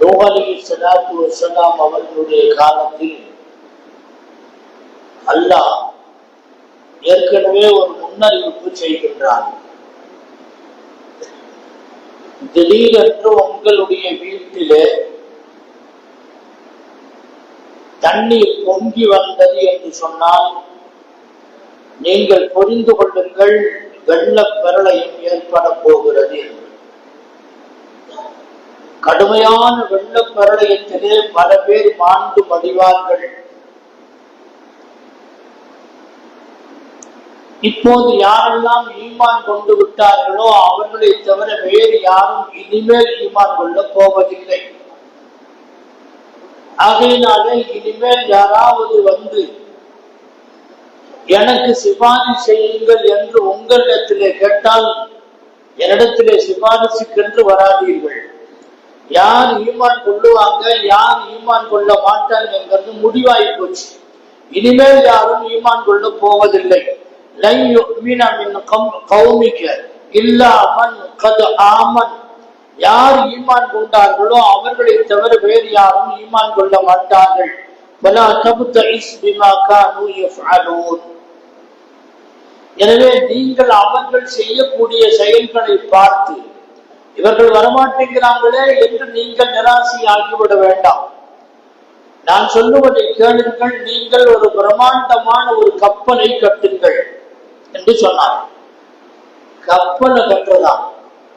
நோகலி சலாத்து வசலாம் அவர்களுடைய காலத்தில் அல்லாஹ் ஏற்கனவே ஒரு முன்னறிவிப்பு செய்கின்றான் திடீரென்று உங்களுடைய வீட்டிலே தண்ணீர் பொங்கி வந்தது என்று சொன்னால் நீங்கள் புரிந்து கொள்ளுங்கள் வெள்ளப் பிரளயம் ஏற்பட போகிறது என்று. கடுமையான வெள்ளப்பரடையத்திலே பல பேர் மாண்டு மடிவார்கள். இப்போது யாரெல்லாம் ஈமான் கொண்டு விட்டார்களோ அவர்களை தவிர வேறு யாரும் இனிமேல் ஈமான் கொள்ள போவதில்லை. ஆகையினாலே இனிமேல் யாராவது வந்து எனக்கு சிபாரிசு செய்யுங்கள் என்று உங்களிடத்திலே கேட்டால் என்னிடத்திலே சிபாரிசுக்கென்று வராதீர்கள். யார் ஈமான் கொள்ளுவாங்க யார் ஈமான் கொள்ள மாட்டாங்கிறது முடிவாகி போச்சு. இனிமேல் யாரும் ஈமான் கொள்ள போவதில்லை. யார் ஈமான் கொண்டார்களோ அவர்களை தவிர வேறு யாரும் ஈமான் கொள்ள மாட்டார்கள். எனவே நீங்கள் அவர்கள் செய்யக்கூடிய செயல்களை பார்த்து இவர்கள் வரமாட்டேங்கிறாங்களே என்று நீங்கள் நிராசை ஆகிவிட வேண்டாம். நான் சொல்லுவதை கேளுங்கள் நீங்கள் ஒரு பிரம்மாண்டமான ஒரு கப்பலை கட்டுங்கள் என்று சொன்னார். கப்பலை கட்டுறதா?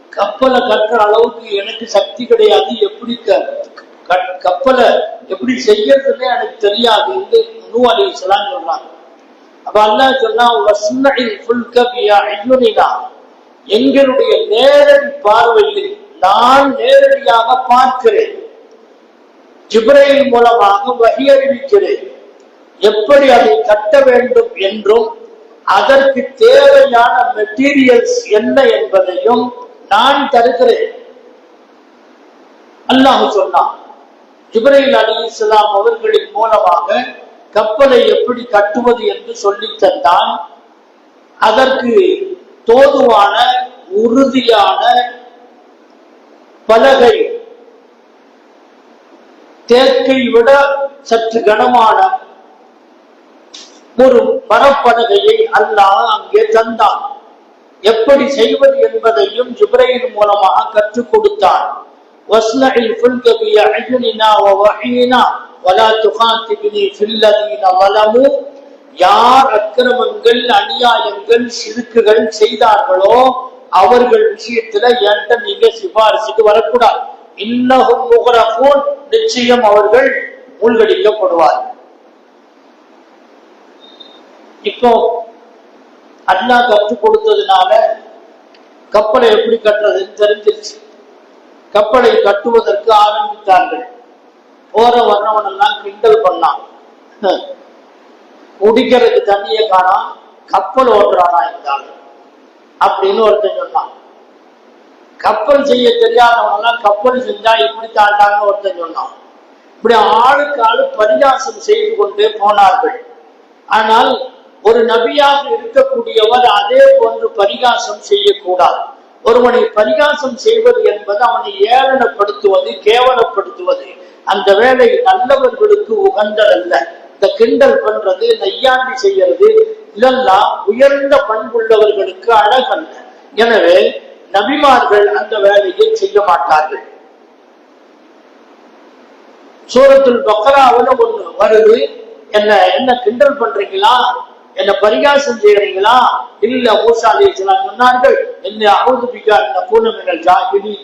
கப்பலை கட்டுற அளவுக்கு எனக்கு சக்தி கிடையாது. எப்படி க- கப்பலை எப்படி செய்யறதுன்னே எனக்கு தெரியாது என்று நூ அலி இஸ்லாம் சொல்றாங்க. அப்ப அல்லாஹ் சொன்னா வஸ்னஇல் ஃபுல்க பியா அய்யுனினா எங்களுடைய நேரடி பார்வையில் நான் நேரடியாக பார்க்கிறேன். ஜிப்ரையின் மூலமாக வகி அறிவிக்கிறேன். எப்படி அதை கட்ட வேண்டும் என்றும் அதற்கு தேவையான மெட்டீரியல்ஸ் என்ன என்பதையும் நான் தருகிறேன். அல்லாஹ் சொன்னான் ஜிப்ரையில் அலி இஸ்லாம் அவர்களின் மூலமாக கப்பலை எப்படி கட்டுவது என்று சொல்லி தந்தான். அதற்கு தோதுவான உறுதியான பலகை. தேக்கை விட சற்று கனமான ஒரு மரப்பலகையை அல்லாஹ் அங்கே தந்தான். எப்படி செய்வது என்பதையும் ஜுப்ரையின் மூலமாக கற்றுக் கொடுத்தான். வஸ்னில் யார் அக்கிரமங்கள் அநியாயங்கள் சிறுக்குகள் செய்தார்களோ அவர்கள் விஷயத்துல என்கிட்ட நீங்க சிபாரிசுக்கு வரக்கூடாது. இன்னும் முகரபோன் நிச்சயம் அவர்கள் மூழ்கடிக்கப்படுவார். இப்போ அண்ணா கற்றுக் கொடுத்ததுனால கப்பலை எப்படி கட்டுறதுன்னு தெரிஞ்சிருச்சு. கப்பலை கட்டுவதற்கு ஆரம்பித்தார்கள். போற வர்றவன் எல்லாம் கிண்டல் பண்ணான். குடிக்கிறதுக்கு தண்ணியை காணா கப்பல் ஓட்டுறானா இருந்தாங்க அப்படின்னு ஒருத்தன் சொன்னான். கப்பல் செய்ய தெரியாதவங்க எல்லாம் கப்பல் செஞ்சா இப்படி தாண்டான்னு ஒருத்தன் சொன்னான். இப்படி ஆளுக்கு ஆளு பரிகாசம் செய்து கொண்டே போனார்கள். ஆனால் ஒரு நபியாக இருக்கக்கூடியவர் அதே போன்று பரிகாசம் செய்யக்கூடாது. ஒருவனை பரிகாசம் செய்வது என்பது அவனை ஏளனப்படுத்துவது கேவலப்படுத்துவது. அந்த வேலை நல்லவர்களுக்கு உகந்ததல்ல. இந்த கிண்டல் பண்றது நையாண்டி செய்யறது இதெல்லாம் உயர்ந்த பண்புள்ளவர்களுக்கு அழகல்ல. எனவே நபிமார்கள் அந்த வேலையை செய்ய மாட்டார்கள். சூரத்தில் பக்ராவுல ஒண்ணு வருது. என்ன என்ன கிண்டல் பண்றீங்களா? என்ன பரிகாசம் செய்யறீங்களா? இல்ல மூசா அலிஸ்லாம் சொன்னார்கள் என்ன அவுதுபிகா இந்த பூனமினல் ஜாகிரி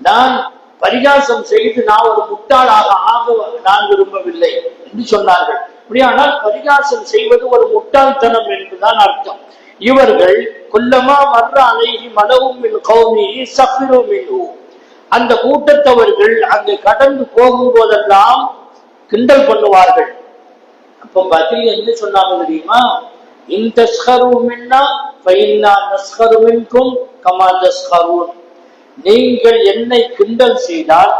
நான் பரிகாசம் செய்து நான் ஒரு முட்டாளாக ஆக நான் விரும்பவில்லை என்று சொன்னார்கள். அப்படியானால் பரிகாசம் செய்வது ஒரு முட்டாள்தனம் என்றுதான் அர்த்தம். இவர்கள் கொல்லமா மர்ற அலைஹி மலவும் கௌமி சஃபிரு அந்த கூட்டத்தவர்கள் அங்கு கடந்து போகும் போதெல்லாம் கிண்டல் பண்ணுவார்கள். அப்ப பதில் என்ன சொன்னாங்க தெரியுமா? இந்த தஸ்கரு பைனா ஃபைன்னா நஸ்கரு மின்கும் கமா தஸ்கரூன் நீங்கள் என்னை கிண்டல் செய்தால்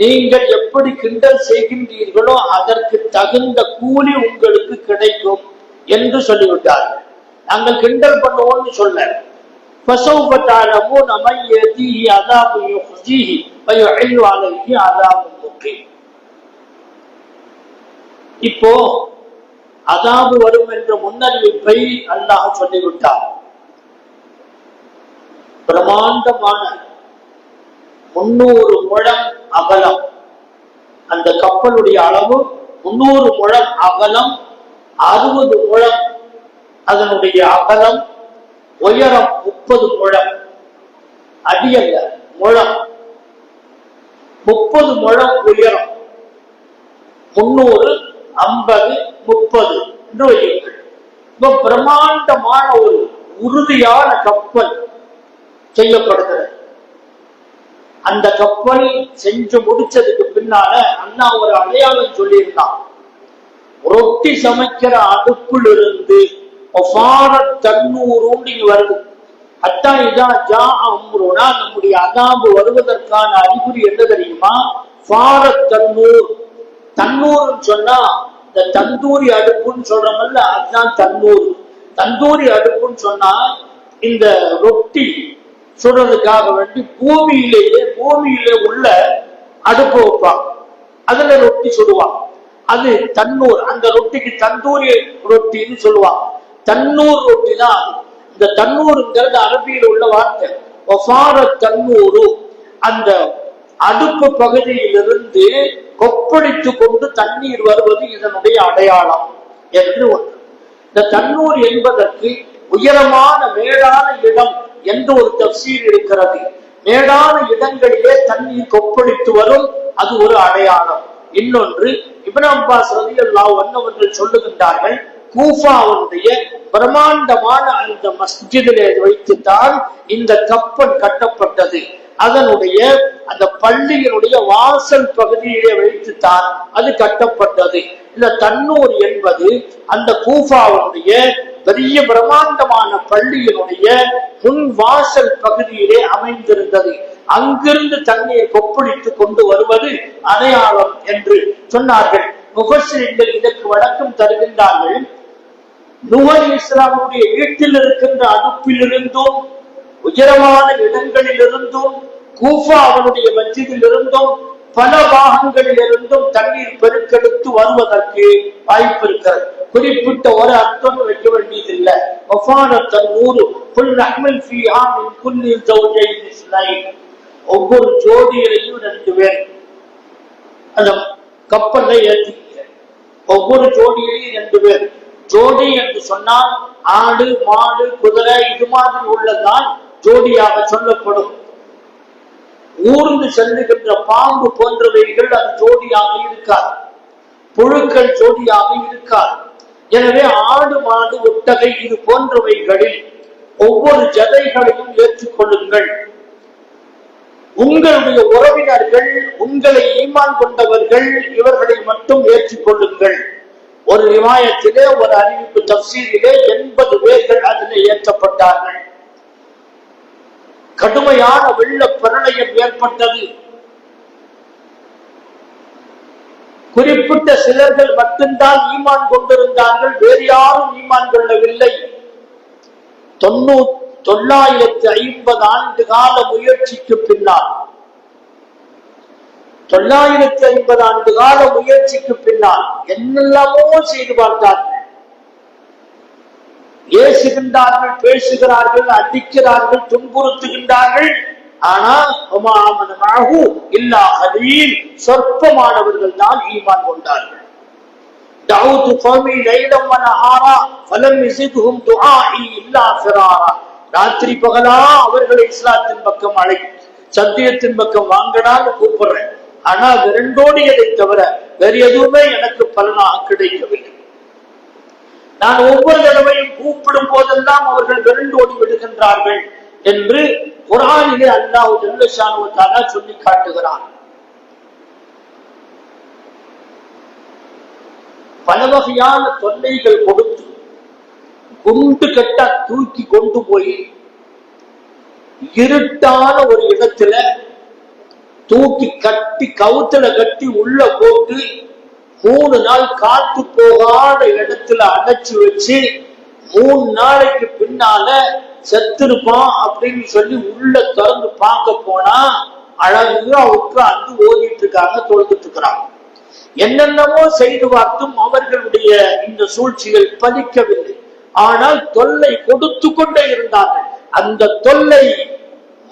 நீங்கள் எப்படி கிண்டல் செய்கின்றீர்களோ அதற்கு தகுந்த கூலி உங்களுக்கு கிடைக்கும் என்று சொல்லிவிட்டார். நாங்கள் கிண்டல் பண்ணுவோம்னு சொல்ல. இப்போ அதாபு வரும் என்ற முன்னறிவிப்பை அல்லாஹ் சொல்லிவிட்டார் பிரமாண்டமான முன்னூறு முழம் அகலம். அந்த கப்பலுடைய அளவு முன்னூறு முழம் அகலம் அறுபது முழம் அதனுடைய அகலம் உயரம் முப்பது முழம். அடியல்ல முழம். முப்பது முழம் உயரம். முன்னூறு ஐம்பது முப்பது என்று வையுங்கள். பிரம்மாண்டமான ஒரு உறுதியான கப்பல் செய்யப்படுகிறது. அந்த கப்பல் செஞ்சு முடிச்சதுக்கு பின்னால அண்ணா ஒரு அடையாளம் சொல்லியிருந்தான். ரொட்டி சமைக்கிற அடுப்புல இருந்து தன்னூறு வருது. அத்தா இதா ஜா அம்ருனா நம்முடைய அதாபு வருவதற்கான அறிகுறி என்ன தெரியுமா? ஃபாரத் தன்னூர் தன்னூர்னு சொன்னா இந்த தந்தூரி அடுப்புன்னு சொல்றமல்ல அதுதான் தன்னூர் தந்தூரி அடுப்புன்னு சொன்னா இந்த ரொட்டி சுடுறதுக்காக வேண்டி பூமியிலேயே பூமியிலே உள்ள அடுப்பு வைப்பான் அதுல ரொட்டி சுடுவான் அது தன்னூர் அந்த ரொட்டிக்கு தந்தூரி ரொட்டின்னு சொல்லுவான் தன்னூர் ரொட்டி தான் இந்த தன்னூருங்கிறது அரபியில் உள்ள வார்த்தை. ஒஃபார தன்னூரு அந்த அடுப்பு பகுதியிலிருந்து கொப்பளித்து கொண்டு தண்ணீர் வருவது இதனுடைய அடையாளம் என்று ஒன்று. இந்த தன்னூர் என்பதற்கு உயரமான மேலான இடம் எந்த ஒரு தப்சீர் இருக்கிறது மேடான இடங்களிலே தண்ணீர் கொப்பளித்து வரும். அது ஒரு அடையாளம். இன்னொன்று இப்னு அப்பாஸ் ரலியல்லாஹு அன்ஹு அவர்கள் சொல்லுகின்றார்கள் கூஃபாவுடைய பிரம்மாண்டமான அந்த மஸ்ஜிதிலே வைத்துத்தான் இந்த கப்பல் கட்டப்பட்டது. அதனுடைய அந்த பள்ளியினுடைய வாசல் பகுதியிலே வைத்துத்தான் அது கட்டப்பட்டது. இந்த தன்னூர் என்பது அந்த கூஃபாவுடைய பெரிய பிரம்மாண்டமான பள்ளியினுடைய முன் வாசல் பகுதியிலே அமைந்திருந்தது. அங்கிருந்து தண்ணீர் கொப்பளித்து கொண்டு வருவது அடையாளம் என்று சொன்னார்கள். முகஸ்ரீங்கள் இதற்கு வழக்கம் தருகின்றார்கள். நுகர் இஸ்லாமுடைய வீட்டில் இருக்கின்ற அடுப்பிலிருந்தும் உயரமான இடங்களிலிருந்தும் கூஃபா அவனுடைய மஸ்ஜிதில் இருந்தும் பல பாகங்களில் இருந்தும் தண்ணீர் பெருக்கெடுத்து வருவதற்கு வாய்ப்பு இருக்கிறது. குறிப்பிட்ட ஒரு அர்த்தம் வைக்க வேண்டியதில்லை புல் ஃபீஹா மின் குல்லி ஜௌஜைன் இஸ்லைன். ஒவ்வொரு ஜோடியிலையும் ரெண்டு பேர். அந்த கப்பல்ல ஏற்றிக்க ஒவ்வொரு ஜோடியிலையும் ரெண்டு பேர். ஜோடி என்று சொன்னால் ஆடு மாடு குதிரை இது மாதிரி உள்ளதான் ஜோடியாக சொல்லப்படும். ஊர்ந்து செல்லுகின்ற பாம்பு போன்றவைகள் அது ஜோடியாக இருக்காது. புழுக்கள் ஜோடியாக இருக்காது. எனவே ஆடு மாடு ஒட்டகை இது போன்றவைகளில் ஒவ்வொரு ஜதைகளையும் ஏற்றுக்கொள்ளுங்கள். உங்களுடைய உறவினர்கள் உங்களை ஈமான் கொண்டவர்கள் இவர்களை மட்டும் ஏற்றுக்கொள்ளுங்கள். ஒரு விமாயத்திலே ஒரு அறிவிப்பு தப்சீரிலே எண்பது பேர்கள் அதில் ஏற்றப்பட்டார்கள். கடுமையான வெள்ள பிரளயம் ஏற்பட்டது. குறிப்பிட்ட சிலர்கள் மட்டும்தான் ஈமான் கொண்டிருந்தார்கள் வேறு யாரும் ஈமான் கொள்ளவில்லை. தொண்ணூ தொள்ளாயிரத்தி ஐம்பது ஆண்டு கால முயற்சிக்கு பின்னால். தொள்ளாயிரத்தி ஐம்பது ஆண்டு கால முயற்சிக்கு பின்னால் என்னெல்லாமோ செய்து பார்த்தார்கள். ஏசுகின்றார்கள் பேசுகிறார்கள் அடிக்கிறார்கள் துன்புறுத்துகின்றார்கள் ஆனால் உமாமனமாகு இல்லா அலீல் சொற்பமானவர்கள் தான் ஈமான் கொண்டார்கள் دعوت قومي ليلا ونهارا فلم يزدهم دعائي الا فرارا ராத்திரி பகலா அவர்களை இஸ்லாத்தின் பக்கம் அழை சத்தியத்தின் பக்கம் வாங்கடான்னு கூப்பிடுறேன் ஆனா விரண்டோடியதை தவிர வேறு எதுவுமே எனக்கு பலனாக கிடைக்கவில்லை நான் ஒவ்வொரு தடவையும் கூப்பிடும் போதெல்லாம் அவர்கள் விரண்டோடி விடுகின்றார்கள் என்று குரானிலே அல்லாஹ் ஜல்லஷானுவத்தாலா சொல்லி காட்டுகிறான். பல வகையான தொல்லைகள் கொடுத்து குண்டு கட்டா தூக்கி கொண்டு போய் இருட்டான ஒரு இடத்துல தூக்கி கட்டி கவுத்துல கட்டி உள்ள போட்டு மூணு நாள் காத்து போகாத இடத்துல அடைச்சு வச்சு மூணு நாளைக்கு பின்னால செத்துருப்பான் அப்படின்னு சொல்லி உள்ள திறந்து பார்க்க போனா அழகா உட்கார்ந்து ஓதிட்டு இருக்காங்க தொழுதுட்டு இருக்கிறாங்க. என்னென்னமோ செய்து பார்த்தும் அவர்களுடைய இந்த சூழ்ச்சிகள் பதிக்கவில்லை. ஆனால் தொல்லை கொடுத்து கொண்டே இருந்தார்கள். அந்த தொல்லை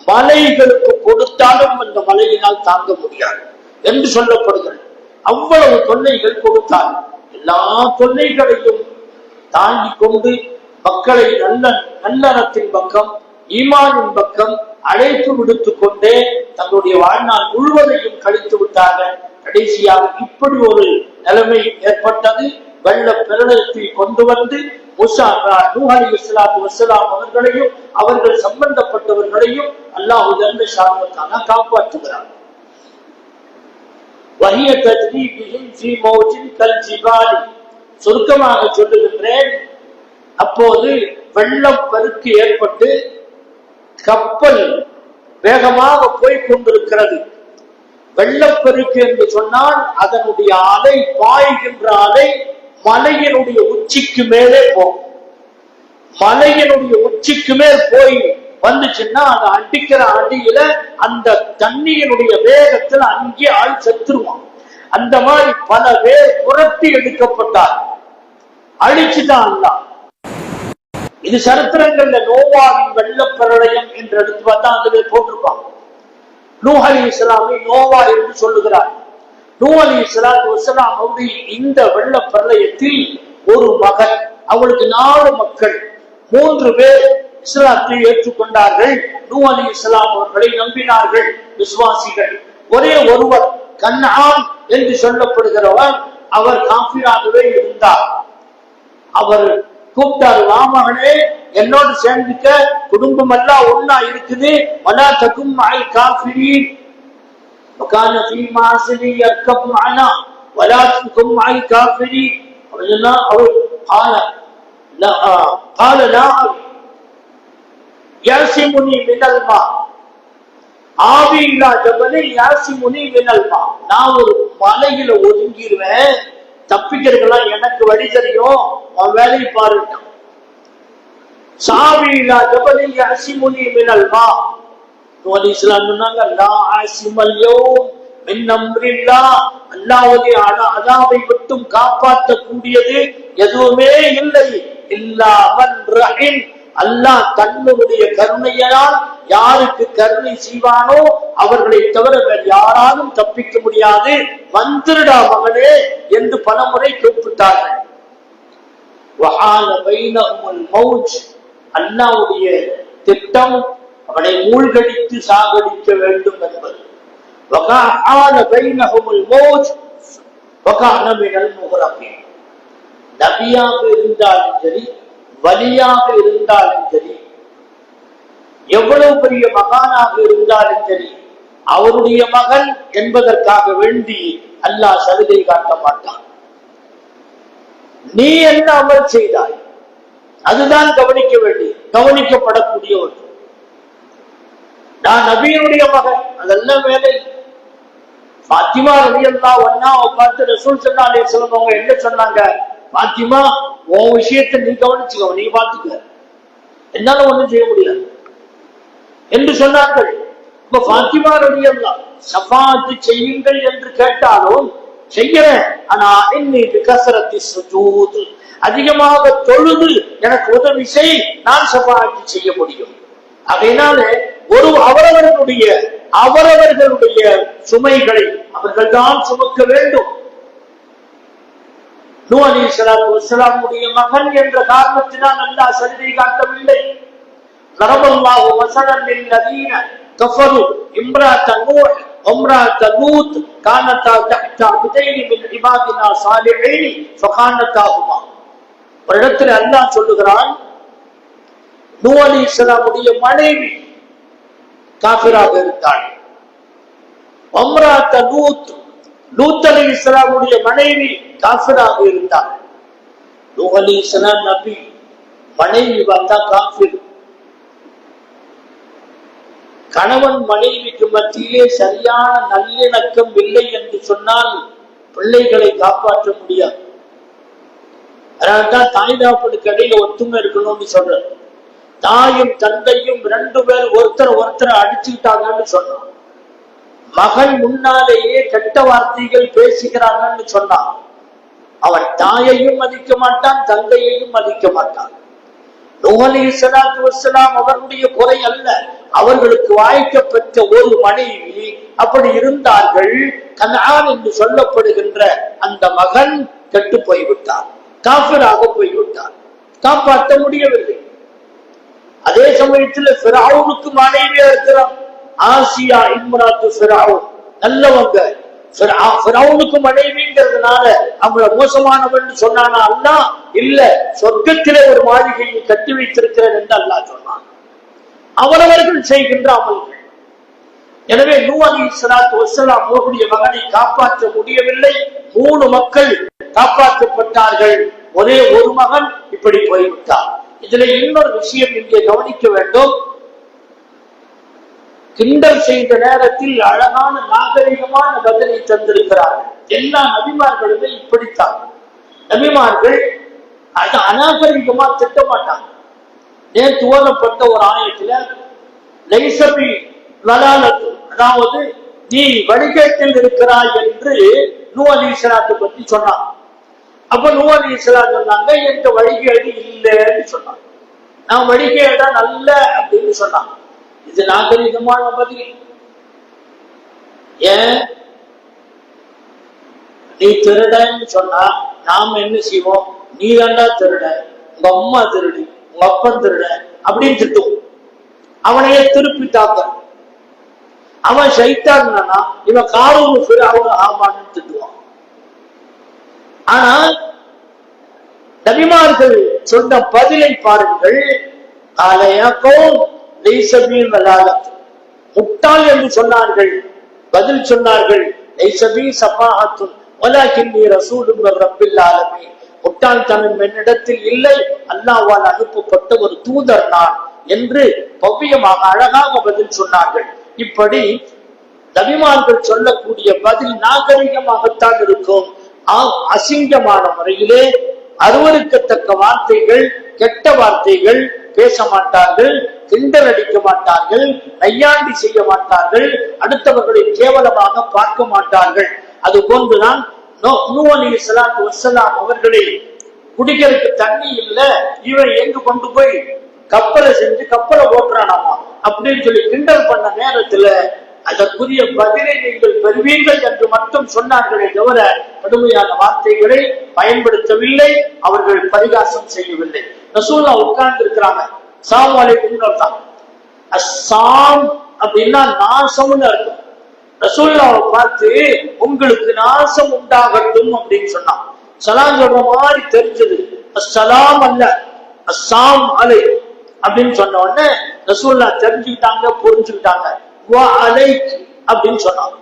மலைகளுக்கு கொடுத்தாலும் அந்த மலையினால் தாங்க முடியாது என்று சொல்லப்படுகிறது. அவ்வளவு தொல்லைகள் கொடுத்தார். எல்லா தொல்லைகளையும் தாண்டி கொண்டு மக்களை நல்ல நல்லறத்தின் பக்கம் ஈமானின் பக்கம் அழைப்பு விடுத்துக் கொண்டே தங்களுடைய வாழ்நாள் முழுவதையும் கழித்து விட்டார்கள் கடைசியாக இப்படி ஒரு நிலைமை ஏற்பட்டது. வெள்ள பிரளயத்தை கொண்டு வந்து முசா நூஹ் இஸ்லாத்து வசலாம் அவர்களையும் அவர்கள் சம்பந்தப்பட்டவர்களையும் அல்லாஹு ஜல்ல ஷானத்தான காப்பாற்றுகிறார் வஹிய தஜ்ரீபிஹிம் மௌஜின் கல் ஜிபாலி சுருக்கமாக சொல்லுகின்றேன். அப்போது வெள்ளம் பெருக்கு ஏற்பட்டு கப்பல் வேகமாக போய் கொண்டிருக்கிறது. வெள்ளப்பெருக்கு என்று சொன்னால் அதனுடைய அலை பாய்கின்ற அலை மலையினுடைய உச்சிக்கு மேலே போகும். மலையினுடைய உச்சிக்கு மேல் போய் வந்துச்சுன்னா அது அடிக்கிற அடியில அந்த தண்ணியினுடைய வேகத்துல அங்கே ஆள் செத்துருவான். அந்த மாதிரி பல பேர் புரட்டி எடுக்கப்பட்டார். அழிச்சுதான் அல்லா இது சரித்திரங்கள்ல நோவாவின் வெள்ளப்பிரளயம் என்று எடுத்து பார்த்தா அதுல போட்டிருப்பாங்க. நூ அலி இஸ்லாமை நோவா என்று சொல்லுகிறார். நூ அலி இஸ்லாம் அவருடைய இந்த வெள்ளப்பிரளயத்தில் ஒரு மகன் அவளுக்கு நாலு மக்கள் மூன்று பேர் இஸ்லாத்தை ஏற்றுக்கொண்டார்கள் நூ அலி இஸ்லாம் அவர்களை நம்பினார்கள் விசுவாசிகள் ஒரே ஒருவர் கண்ணான் என்று சொல்லப்படுகிறவர் அவர் காஃபிராகவே இருந்தார் அவர் கூப்பிட்டாரு வாமகனே என்னோடு சேர்ந்துக்க குடும்பம் எல்லாம் ஒன்னா இருக்குது வலா தக்கும் மாய் காஃபிரீன் وكان في معزلي يركب معنا ولا تكن معي كافرين قلنا أو قال لا آه. قال لا யாசிமுனி மின்னல்மா ஆவி இல்லாதவனே யாசிமுனி மின்னல்மா நான் ஒரு மலையில ஒதுங்கிடுவேன் தப்பிக்கிறதுக்கெல்லாம் எனக்கு வழி தெரியும். அவன் வேலையை பாருங்க சாவி இல்லாதவனே யாசிமுனி மின்னல்மா நோலி இஸ்லாம் சொன்னாங்க லா ஆசிமல்யோ மின்னம்ரில்லா. அதாவை மட்டும் காப்பாற்றக்கூடியது எதுவுமே இல்லை. இல்லாமல் ரஹிம். அல்லாஹ் தன்னுடைய கருணையால் யாருக்கு கருணை செய்வானோ அவர்களை தவிர வேறு யாராலும் தப்பிக்க முடியாது. வந்துருடா மகனே என்று பலமுறை கூப்பிட்டார்கள். வஹால பைனஹுமுல் மௌஜ். திட்டம் அவனை மூழ்கடித்து சாகடிக்க வேண்டும் என்பது. மௌஜ். நபியாக இருந்தாலும் சரி வலியாக இருந்தாலும் சரி எவ்வளவு பெரிய மகானாக இருந்தாலும் சரி அவருடைய மகன் என்பதற்காக வேண்டி அல்லாஹ் சலுகை காட்ட மாட்டான். நீ என்ன அமல் செய்தாய்? அதுதான் கவனிக்க வேண்டிய கவனிக்கப்படக்கூடிய ஒன்று நான் நபியனுடைய மகன் அதெல்லாம் வேலை. பாத்திமா ரலியல்லா ஒன்னா பார்த்து ரசூல் சொன்னாலே சொல்லுங்க என்ன சொன்னாங்க? பாத்திமா உன் விஷயத்தை நீ கவனிச்சுக்கோ நீ பார்த்துக்க. என்னால ஒண்ணும் செய்ய முடியாது. என்று சொன்னார்கள். இப்ப பாத்திமா ரலியல்லா சஃபாத்து செய்யுங்கள் என்று கேட்டாலும் செய்யறேன். ஆனா இன்னைக்கு கசரத்தி சுஜூத் அதிகமாக தொழுது எனக்கு உதவி செய் நான் சஃபாத்து செய்ய முடியும். அதனால ஒரு அவரவர்களுடைய அவரவர்களுடைய சுமைகளை அவர்கள் தான் சுமக்க வேண்டும். நூ அலி சலாத்து வசலாமுடைய மகன் என்ற காரணத்தினால் அல்லாஹ் சலுகை காட்டவில்லை ضربالله مثلا للذين كفروا امرأة نوح وامرأة لوط كانتا تحت عبدين من عبادنا صالحين فخانتاهما ஒரு இடத்துல அல்லாஹ் சொல்லுகிறான் நூ அலி இஸ்லாமுடைய மனைவி காபிராக இருந்தாள் ஒம்ராத்த லூத் லூத்தலி இஸ்லாமுடைய மனைவி காஃபிராக இருந்தார். நூ இஸ்லாம் நபி மனைவி பார்த்தா காஃபிர். கணவன் மனைவிக்கு மத்தியிலே சரியான நல்லிணக்கம் இல்லை என்று சொன்னால் பிள்ளைகளை காப்பாற்ற முடியாது. அதனால்தான் தாய் தாப்பனுக்கு இடையில ஒத்துமை இருக்கணும்னு சொல்ற தாயும் தந்தையும் ரெண்டு பேர் ஒருத்தர் ஒருத்தர் அடிச்சுக்கிட்டாங்கன்னு சொன்னான் மகள் முன்னாலேயே கெட்ட வார்த்தைகள் பேசுகிறாங்கன்னு சொன்னான் அவன் தாயையும் மதிக்க மாட்டான் தந்தையையும் மதிக்க மாட்டான். நூஹ் சலாத்து வசலாம் குறை அல்ல. அவர்களுக்கு வாய்க்கப்பட்ட ஒரு மனைவி அப்படி இருந்தார்கள். கனான் என்று சொல்லப்படுகின்ற அந்த மகன் கெட்டு போய்விட்டான். காபிராக போய்விட்டான். காப்பாற்ற முடியவில்லை. அதே சமயத்துல பிராவுனுக்கு மனைவியா இருக்கிறான். ஆசியா இம்ராத்து ஃபிரவுன். நல்லவங்க. ஃபிரவுனுக்கு மனைவிங்கிறதுனால அவங்கள மோசமானவன் சொன்னானா? அல்லா இல்ல சொர்க்கத்திலே ஒரு மாளிகையை கட்டி வைத்திருக்கிறேன் என்று அல்லாஹ் சொன்னான். அவரவர்கள் செய்கின்ற அமல்கள். எனவே நூ அலி சலாத்து வசலாம் அவர்களுடைய மகனை காப்பாற்ற முடியவில்லை. மூணு மக்கள் காப்பாற்றப்பட்டார்கள். ஒரே ஒரு மகன் இப்படி போய்விட்டார் இதுல இன்னொரு விஷயம் இங்கே கவனிக்க வேண்டும். கிண்டல் செய்த நேரத்தில் அழகான நாகரிகமான பதிலை தந்திருக்கிறார்கள். எல்லா நபிமார்களுமே இப்படித்தான். நபிமார்கள் அது அநாகரிகமா திட்ட மாட்டாங்க நேற்று ஓதப்பட்ட ஒரு ஆயத்துல லைசபி வலாலத்து அதாவது நீ வழிகேட்டில் இருக்கிறாய் என்று நூ அலி இஸ்லாத்தை பத்தி சொன்னான். அப்ப நூ அலி இஸ்லாம் சொன்னாங்க என்கிட்ட வழிகேடு இல்லைன்னு சொன்னாங்க நான் வழிகேடா நல்ல அப்படின்னு சொன்னான். இது நாகரிகமான பதில் ஏன்? நீ திருடன்னு சொன்னா நாம என்ன செய்வோம்? நீ தாண்டா திருட உங்க அம்மா திருடு உங்க அப்பன் திருட அப்படின்னு திட்டுவோம் அவனையே திருப்பி தாக்க அவன் சைத்தான்னா இவன் காலூர் அவனு ஆமான்னு திட்டுவான். ஆனா நபிமார்கள் சொன்ன பதிலை பாருங்கள். காலையாக்கோ லைசபீன் முட்டாள் என்று சொன்னார்கள் பதில் சொன்னார்கள் லைசபீ சஃபாஹத்துன் முட்டாள்தனம் என்னிடத்தில் இல்லை அல்லாவால் அனுப்பப்பட்ட ஒரு தூதர் நான் என்று பவ்யமாக அழகாக பதில் சொன்னார்கள். இப்படி நபிமார்கள் சொல்லக்கூடிய பதில் நாகரிகமாகத்தான் இருக்கும். ஆம், அசிங்கமான முறையிலே அருவருக்கத்தக்க வார்த்தைகள் கெட்ட வார்த்தைகள் பேச மாட்டார்கள். கிண்டல் அடிக்க மாட்டார்கள் நையாண்டி செய்ய மாட்டார்கள் அடுத்தவர்களை கேவலமாக பார்க்க மாட்டார்கள். அது போன்றுதான் நோ- நூஹ் அவர்களை குடிக்கிறதுக்கு தண்ணி இல்ல இவன் எங்கு கொண்டு போய் கப்பலை செஞ்சு கப்பலை ஓட்டுறானாமா? அப்படின்னு சொல்லி கிண்டல் பண்ண நேரத்துல அதற்குரிய பதிலை நீங்கள் பெறுவீர்கள் என்று மட்டும் சொன்னார்களே தவிர கடுமையான வார்த்தைகளை பயன்படுத்தவில்லை அவர்கள் பரிகாசம் செய்யவில்லை. ரசூல்லா உட்கார்ந்து இருக்கிறாங்க சாம் அலைக்கும் அர்த்தம் அஸ்ஸாம் அப்படின்னா நாசம்னு அர்த்தம். ரசூல்லாவை பார்த்து உங்களுக்கு நாசம் உண்டாகட்டும் அப்படின்னு சொன்னான். சலாம் சொல்ற மாதிரி தெரிஞ்சது. அஸ்ஸலாம் அல்ல அஸ்ஸாம் அலை அப்படின்னு சொன்ன உடனே ரசூல்லா தெரிஞ்சுக்கிட்டாங்க புரிஞ்சுக்கிட்டாங்க. வா அலை அப்படின்னு சொன்னான்.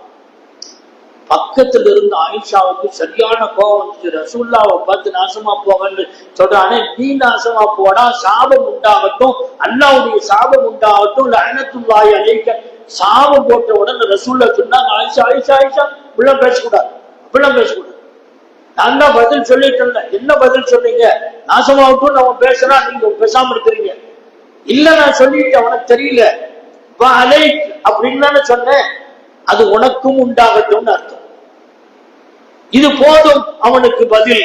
பக்கத்துல இருந்து ஆயிஷாவுக்கு சரியான கோபம் வந்துச்சு. ரசூல்லாவை பார்த்து நாசமா போகன்னு சொல்றானே நீ நாசமா போடா சாபம் உண்டாகட்டும். அல்லாவுடைய சாபம் உண்டாகட்டும். லயனத்துள்ளாய் அழைக்க சாபம் போட்ட உடனே ரசூல்லா சொன்னாங்க ஆயிஷா ஆயிஷா ஆயிஷா உள்ள பேசக்கூடாது. உள்ள பேசக்கூடாது. நான் தான் பதில் சொல்லிட்டு இருந்தேன். என்ன பதில் சொன்னீங்க? நாசமாகட்டும் நம்ம பேசுறா. நீங்க பேசாம இருக்கிறீங்க. இல்ல நான் சொல்லிட்டேன். உனக்கு தெரியல. வா அப்படின்னு தானே சொன்னேன். அது உனக்கும் உண்டாகட்டும்னு அர்த்தம். இது போதும் அவனுக்கு பதில்.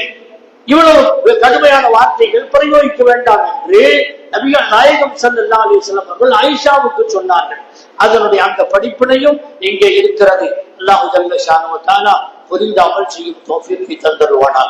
இவ்வளவு கடுமையான வார்த்தைகள் பிரயோகிக்க வேண்டாம் என்று நபிகள் நாயகம் ஸல்லல்லாஹு அலைஹி அவர்கள் ஆயிஷாவுக்கு சொன்னார்கள். அதனுடைய அந்த படிப்பினையும் இங்கே இருக்கிறது. அல்லாஹு புரிந்தாமல் செய்யும் தௌஃபீக்கை தந்தருவானாக.